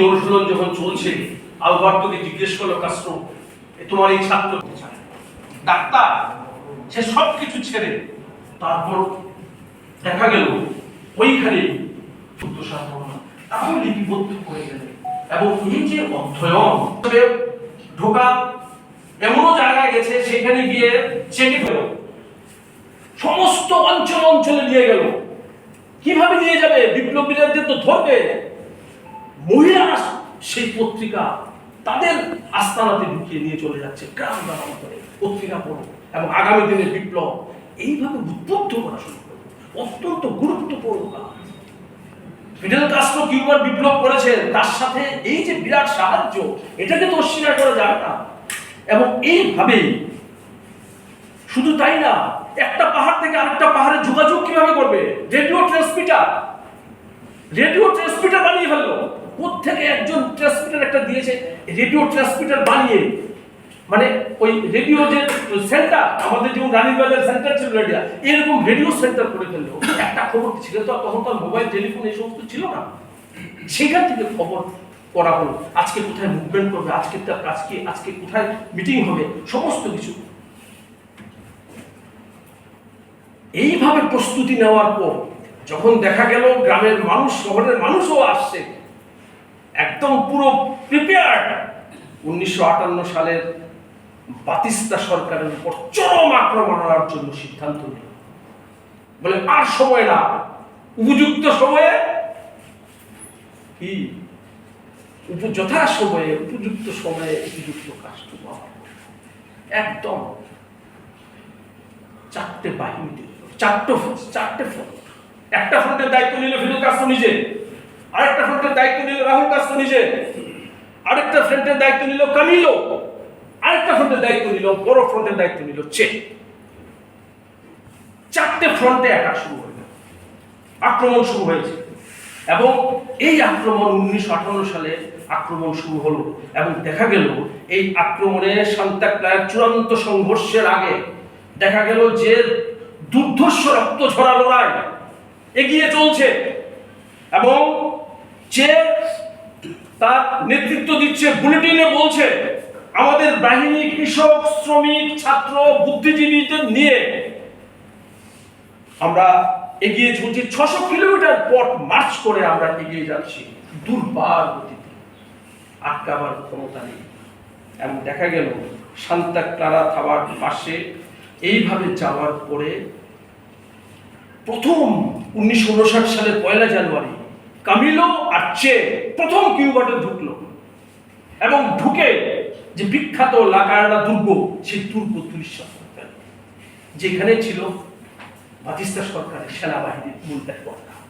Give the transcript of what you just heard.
অনুশীলন যখন চলছে আলবার্টোকে জিজ্ঞেস করল কাস্ট্রো তোমার এই ছাত্র ডাক্তার, সে সব কিছু ছেড়ে। তারপর দেখা গেল, ওইখানে লিপিবদ্ধ গেলেন এবং এই যে অধ্যয়ন ঢোকা এমনও জায়গায় গেছে, সেখানে গিয়ে চেকে গেল। সমস্ত অঞ্চল অঞ্চলে নিয়ে গেল। কীভাবে নিয়ে যাবে? বিপ্লবীদের তো ধরবে। মহিলারা সেই পত্রিকা তাদের আস্তানাতে ঢুকিয়ে নিয়ে চলে যাচ্ছে, গ্রাম গ্রাম করে পত্রিকা পড়ো এবং আগামী দিনের বিপ্লব। এইভাবে উদ্বুদ্ধ করা শুরু করবে অত্যন্ত গুরুত্বপূর্ণ কাজ। ফিডেল কাস্ট্রো কিউবার বিপ্লব করেছেন তার সাথে এই যে বিরাট সাহায্য, এটাকে তো অস্বীকার করা যাবে না। এবং এইভাবেই শুধু তাই না, একটা পাহাড় থেকে আরেকটা পাহাড়ে যোগাযোগ কীভাবে করবে? Radio transmitter. রেডিও ট্রান্সমিটার বানিয়ে ফেলল। থেকে একজন ট্রান্সমিটার একটা দিয়েছে রেডিও ট্রান্সমিটার বানিয়ে। মানে ওই রেডিও যে সেন্টার আমাদের যেমন রানীবাজার সেন্টার ছিল রেডিও এরকম রেডিও সেন্টার করে ফেলল। একটা খবর ছিল তো? তখন তো মোবাইল টেলিফোন এই সমস্ত ছিল না। সেখান থেকে খবর করা হলো। আজকে কোথায় মুভমেন্ট করবে? আজকে তার আজকে আজকে কোথায় মিটিং হবে? সমস্ত কিছু। এইভাবে প্রস্তুতি নেওয়ার পর যখন দেখা গেল গ্রামের মানুষ, শহরের মানুষও আসছে। একদম পুরো প্রিপেয়ার্ড উনিশশো আটান্ন সালের বাতিস্তা সরকারের উপর চরম আক্রমণ আনার জন্য সিদ্ধান্ত নিল। বলে আর সময় না উপযুক্ত সময়ে কি? যথা সময়ে উপযুক্ত সময়ে উপযুক্ত আমার একদম চারটে বাহিনী চারটে চারটে ফ্রন্ট। একটা ফ্রন্টের দায়িত্ব নিল ফিরুল কাস্ট্রো নিজে। আরেকটা ফ্রন্টের দায়িত্ব নিল রাহুল কাস্ট্রো নিজে। আরেকটা ফ্রন্টের দায়িত্ব নিল কামিলো। আরেকটা ফ্রন্টের দায়িত্ব নিল, বড় ফ্রন্টের দায়িত্ব নিল চে চারটে ফ্রন্টে অ্যাটাক শুরু হয়ে আক্রমণ শুরু হয়েছে। এবং এই আক্রমণ উনিশশো আটান্ন সালে আক্রমণ শুরু হলো এবং দেখা গেল এই আক্রমণে সান্তাক্লায়ের চূড়ান্ত সংঘর্ষের আগে দেখা গেল যে দুর্ধর্ষ রক্ত ঝরা লড়াই এগিয়ে চলছে। এবং যে তার নেতৃত্ব দিচ্ছে, বুলেটিনে বলছে, আমাদের বাহিনী কৃষক, শ্রমিক, ছাত্র, বুদ্ধিজীবীদের নিয়ে আমরা এগিয়ে চলছি। ছশো কিলোমিটার পথ মার্চ করে আমরা এগিয়ে যাচ্ছি দুর্বার গতিতে। আটকাবার ক্ষমতা নেই। এবং দেখা গেল সান্তা ক্লারা থাবার পাশে এইভাবে যাওয়ার পরে প্রথম উনিশশো উনষাট সালের পয়লা জানুয়ারি কামিলো আর চে প্রথম কিউবাটে ঢুকলো। এবং ঢুকে যে বিখ্যাত লাকারাডা দুর্গ, সেই দুর্গ তুলিশ যেখানে ছিল বাতিস্তা সরকারের সেনাবাহিনীর মূল হেডকোয়ার্টার।